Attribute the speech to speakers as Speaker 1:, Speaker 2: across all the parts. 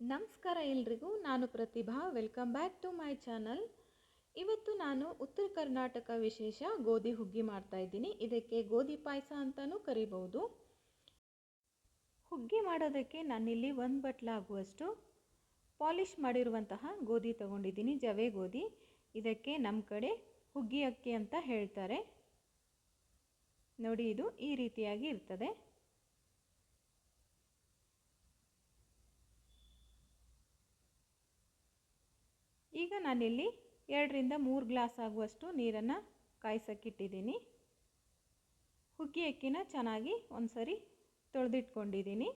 Speaker 1: ನಮಸ್ಕಾರ ಎಲ್ರಿಗೂ, ನಾನು Prathibha. Welcome back to my channel ಇವತ್ತು ನಾನು ಉತ್ತರ ಕರ್ನಾಟಕ ವಿಶೇಷ ಗೋಧಿ ಹುಗ್ಗಿ ಮಾಡ್ತಾ ಇದ್ದೀನಿ. ಇದಕ್ಕೆ ಗೋಧಿ ಪಾಯಸ ಅಂತಲೂ ಕರಿಬಹುದು ಹುಗ್ಗಿ ಮಾಡೋದಕ್ಕೆ ನಾನಿಲ್ಲಿ ಒಂದು ಬಟ್ಲಾಗುವಷ್ಟು ಪಾಲಿಷ್ ಮಾಡಿರುವಂತಹ ಗೋಧಿ ತಗೊಂಡಿದ್ದೀನಿ, ಜವೆ ಗೋಧಿ. ಇದಕ್ಕೆ ನಮ್ಮ ಕಡೆ ಹುಗ್ಗಿ ಅಕ್ಕಿ ಅಂತ ಹೇಳ್ತಾರೆ. ನೋಡಿ, ಇದು ಈ ರೀತಿಯಾಗಿ ಇರ್ತದೆ. ಈಗ ನಾನಿಲ್ಲಿ ಎರಡರಿಂದ ಮೂರು ಗ್ಲಾಸ್ ಆಗುವಷ್ಟು ನೀರನ್ನು ಕಾಯಿಸೋಕ್ಕಿಟ್ಟಿದ್ದೀನಿ. ಹುಗ್ಗಿ ಅಕ್ಕಿನ ಚೆನ್ನಾಗಿ ಒಂದ್ಸರಿ ತೊಳೆದಿಟ್ಕೊಂಡಿದ್ದೀನಿ.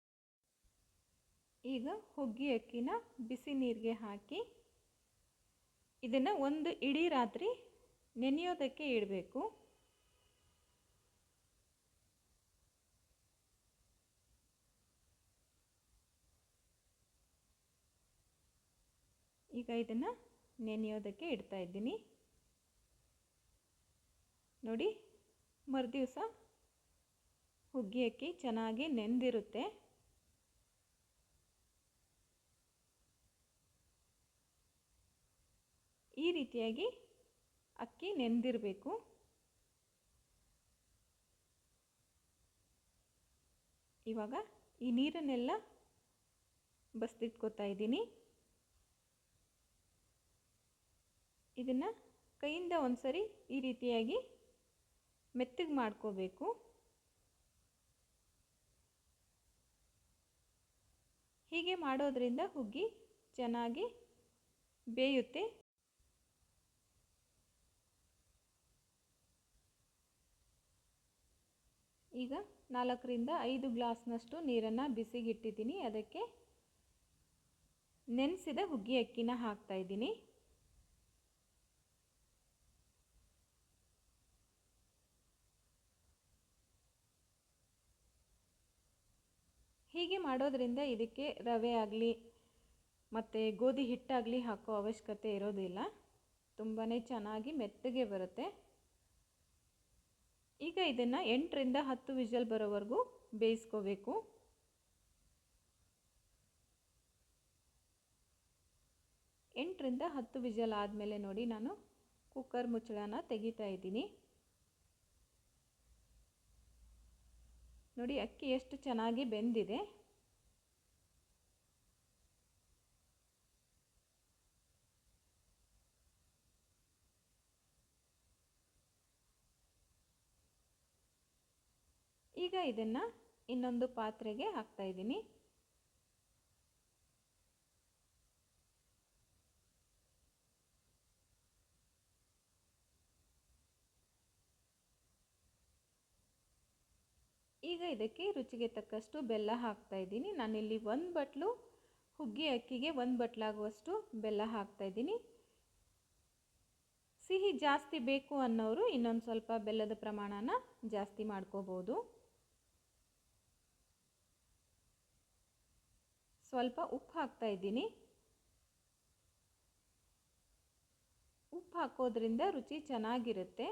Speaker 1: ಈಗ ಹುಗ್ಗಿ ಅಕ್ಕಿನ ಬಿಸಿ ನೀರಿಗೆ ಹಾಕಿ ಇದನ್ನು ಒಂದು ಇಡೀ ರಾತ್ರಿ ನೆನೆಯೋದಕ್ಕೆ ಇಡಬೇಕು. ಈಗ ಇದನ್ನು ನೆನೆಯೋದಕ್ಕೆ ಇಡ್ತಾ ಇದ್ದೀನಿ. ನೋಡಿ, ಮರುದಿವಸ ಹುಗ್ಗಿ ಅಕ್ಕಿ ಚೆನ್ನಾಗಿ ನೆಂದಿರುತ್ತೆ. ಈ ರೀತಿಯಾಗಿ ಅಕ್ಕಿ ನೆಂದಿರಬೇಕು. ಇವಾಗ ಈ ನೀರನ್ನೆಲ್ಲ ಬಸ್ದಿಟ್ಕೋತಾ ಇದ್ದೀನಿ. ಇದನ್ನು ಕೈಯಿಂದ ಒಂದ್ಸರಿ ಈ ರೀತಿಯಾಗಿ ಮೆತ್ತಗೆ ಮಾಡ್ಕೋಬೇಕು. ಹೀಗೆ ಮಾಡೋದ್ರಿಂದ ಹುಗ್ಗಿ ಚೆನ್ನಾಗಿ ಬೇಯುತ್ತೆ. ಈಗ ನಾಲ್ಕರಿಂದ ಐದು ಗ್ಲಾಸ್ನಷ್ಟು ನೀರನ್ನು ಬಿಸಿಗಿಟ್ಟಿದ್ದೀನಿ. ಅದಕ್ಕೆ ನೆನೆಸಿದ ಹುಗ್ಗಿ ಅಕ್ಕಿನ ಹಾಕ್ತಾ ಇದ್ದೀನಿ. ಹೀಗೆ ಮಾಡೋದ್ರಿಂದ ಇದಕ್ಕೆ ರವೆ ಆಗಲಿ ಮತ್ತು ಗೋಧಿ ಹಿಟ್ಟಾಗಲಿ ಹಾಕೋ ಅವಶ್ಯಕತೆ ಇರೋದಿಲ್ಲ. ತುಂಬಾ ಚೆನ್ನಾಗಿ ಮೆತ್ತಗೆ ಬರುತ್ತೆ. ಈಗ ಇದನ್ನು ಎಂಟರಿಂದ ಹತ್ತು ವಿಷಲ್ ಬರೋವರೆಗೂ ಬೇಯಿಸ್ಕೋಬೇಕು. ಎಂಟರಿಂದ ಹತ್ತು ವಿಷಲ್ ಆದಮೇಲೆ ನೋಡಿ ನಾನು ಕುಕ್ಕರ್ ಮುಚ್ಚಳನ ತೆಗಿತಾ ಇದ್ದೀನಿ. ನೋಡಿ ಅಕ್ಕಿ ಎಷ್ಟು ಚೆನ್ನಾಗಿ ಬೆಂದಿದೆ. ಈಗ ಇದನ್ನು ಇನ್ನೊಂದು ಪಾತ್ರೆಗೆ ಹಾಕ್ತಾ ಇದ್ದೀನಿ. ಈಗ ಇದಕ್ಕೆ ರುಚಿಗೆ ತಕ್ಕಷ್ಟು ಬೆಲ್ಲ ಹಾಕ್ತಾ ಇದ್ದೀನಿ. ನಾನಿಲ್ಲಿ ಒಂದು ಬಟ್ಲು, ಹುಗ್ಗಿ ಅಕ್ಕಿಗೆ ಒಂದು ಬಟ್ಲಾಗುವಷ್ಟು ಬೆಲ್ಲ ಹಾಕ್ತಾ ಇದ್ದೀನಿ. ಸಿಹಿ ಜಾಸ್ತಿ ಬೇಕು ಅನ್ನೋರು ಇನ್ನೊಂದು ಸ್ವಲ್ಪ ಬೆಲ್ಲದ ಪ್ರಮಾಣನ ಜಾಸ್ತಿ ಮಾಡ್ಕೋಬೋದು. ಸ್ವಲ್ಪ ಉಪ್ಪು ಹಾಕ್ತಾ ಇದ್ದೀನಿ. ಉಪ್ಪು ಹಾಕೋದ್ರಿಂದ ರುಚಿ ಚೆನ್ನಾಗಿರುತ್ತೆ.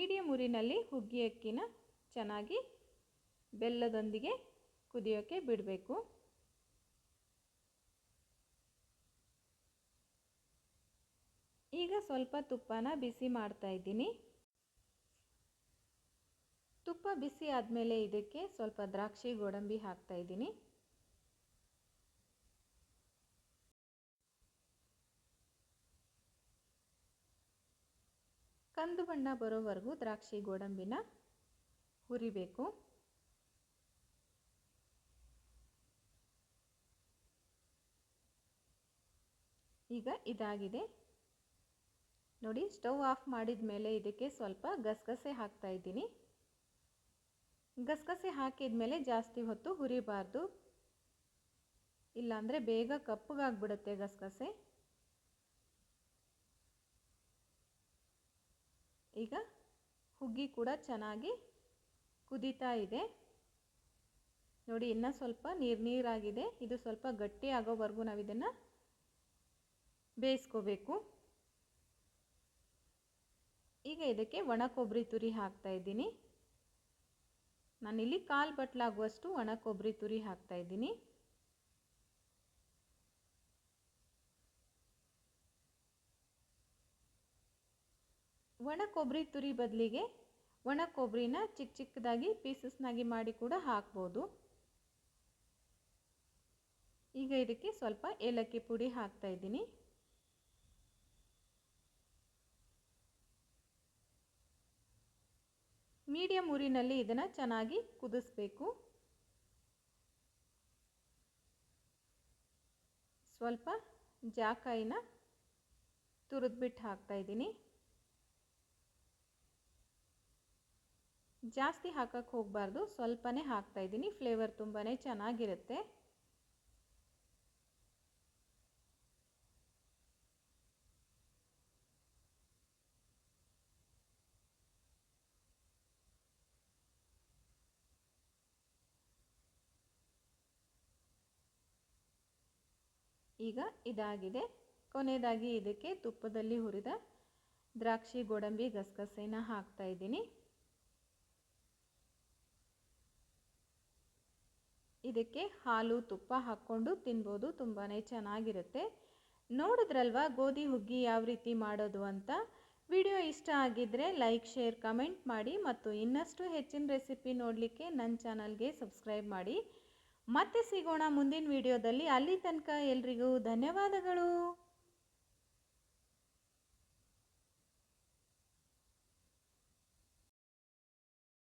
Speaker 1: ಮೀಡಿಯಮ್ ಉರಿನಲ್ಲಿ ಹುಗ್ಗಿ ಅಕ್ಕಿನ ಚೆನ್ನಾಗಿ ಬೆಲ್ಲದೊಂದಿಗೆ ಕುದಿಯೋಕ್ಕೆ ಬಿಡಬೇಕು. ಈಗ ಸ್ವಲ್ಪ ತುಪ್ಪನ ಬಿಸಿ ಮಾಡ್ತಾ ಇದ್ದೀನಿ. ತುಪ್ಪ ಬಿಸಿ ಆದಮೇಲೆ ಇದಕ್ಕೆ ಸ್ವಲ್ಪ ದ್ರಾಕ್ಷಿ ಗೋಡಂಬಿ ಹಾಕ್ತಾ ಇದ್ದೀನಿ. ಕಂದು ಬಣ್ಣ ಬರೋವರೆಗೂ ದ್ರಾಕ್ಷಿ ಗೋಡಂಬಿನ ಹುರಿಬೇಕು. ಈಗ ಇದಾಗಿದೆ. ನೋಡಿ, ಸ್ಟವ್ ಆಫ್ ಮಾಡಿದ ಮೇಲೆ ಇದಕ್ಕೆ ಸ್ವಲ್ಪ ಗಸಗಸೆ ಹಾಕ್ತಾ ಇದ್ದೀನಿ. ಗಸಗಸೆ ಹಾಕಿದ ಮೇಲೆ ಜಾಸ್ತಿ ಹೊತ್ತು ಹುರಿಬಾರ್ದು. ಇಲ್ಲಾಂದರೆ ಬೇಗ ಕಪ್ಪಗಾಗ್ಬಿಡುತ್ತೆ ಗಸಗಸೆ. ಈಗ ಹುಗ್ಗಿ ಕೂಡ ಚೆನ್ನಾಗಿ ಕುದೀತಾ ಇದೆ. ನೋಡಿ, ಇನ್ನೂ ಸ್ವಲ್ಪ ನೀರು ನೀರಾಗಿದೆ. ಇದು ಸ್ವಲ್ಪ ಗಟ್ಟಿ ಆಗೋವರೆಗೂ ನಾವು ಇದನ್ನು ಬೇಯಿಸ್ಕೋಬೇಕು. ಈಗ ಇದಕ್ಕೆ ಒಣ ಕೊಬ್ಬರಿ ತುರಿ ಹಾಕ್ತಾ ಇದ್ದೀನಿ. ನಾನಿಲ್ಲಿ ಕಾಲು ಬಟ್ಲಾಗುವಷ್ಟು ಒಣ ಕೊಬ್ಬರಿ ತುರಿ ಹಾಕ್ತಾ ಇದ್ದೀನಿ. ಒಣ ಕೊಬ್ಬರಿ ತುರಿ ಬದಲಿಗೆ ಒಣ ಕೊಬ್ಬರಿನ ಚಿಕ್ಕ ಚಿಕ್ಕದಾಗಿ ಪೀಸಸ್ನಾಗಿ ಮಾಡಿ ಕೂಡ ಹಾಕ್ಬೋದು. ಈಗ ಇದಕ್ಕೆ ಸ್ವಲ್ಪ ಏಲಕ್ಕಿ ಪುಡಿ ಹಾಕ್ತಾ ಇದ್ದೀನಿ. ಮೀಡಿಯಂ ಊರಿನಲ್ಲಿ ಇದನ್ನು ಚೆನ್ನಾಗಿ ಕುದಿಸ್ಬೇಕು. ಸ್ವಲ್ಪ ಜಾಕಾಯಿನ ತುರಿದ್ಬಿಟ್ಟು ಹಾಕ್ತಾ ಇದ್ದೀನಿ. ಜಾಸ್ತಿ ಹಾಕಕ್ಕೆ ಹೋಗಬಾರ್ದು. ಸ್ವಲ್ಪನೇ ಹಾಕ್ತಾಯಿದ್ದೀನಿ ಫ್ಲೇವರ್ ತುಂಬಾ ಚೆನ್ನಾಗಿರುತ್ತೆ. ಈಗ ಇದಾಗಿದೆ. ಕೊನೆಯದಾಗಿ ಇದಕ್ಕೆ ತುಪ್ಪದಲ್ಲಿ ಹುರಿದ ದ್ರಾಕ್ಷಿ, ಗೋಡಂಬಿ, ಗಸಗಸೆನ ಹಾಕ್ತಾ ಇದ್ದೀನಿ. ಇದಕ್ಕೆ ಹಾಲು, ತುಪ್ಪ ಹಾಕ್ಕೊಂಡು ತಿನ್ಬೋದು ತುಂಬಾ ಚೆನ್ನಾಗಿರುತ್ತೆ. ನೋಡಿದ್ರಲ್ವ, ಗೋಧಿ ಹುಗ್ಗಿ ಯಾವ ರೀತಿ ಮಾಡೋದು ಅಂತ? ವಿಡಿಯೋ ಇಷ್ಟ ಆಗಿದ್ದರೆ ಲೈಕ್, ಶೇರ್, ಕಮೆಂಟ್ ಮಾಡಿ ಮತ್ತು ಇನ್ನಷ್ಟು ಹೆಚ್ಚಿನ ರೆಸಿಪಿ ನೋಡಲಿಕ್ಕೆ ನನ್ನ ಚಾನಲ್ಗೆ ಸಬ್ಸ್ಕ್ರೈಬ್ ಮಾಡಿ. ಮತ್ತೆ ಸಿಗೋಣ ಮುಂದಿನ ವಿಡಿಯೋದಲ್ಲಿ. ಅಲ್ಲಿ ತನಕ ಎಲ್ರಿಗೂ ಧನ್ಯವಾದಗಳು.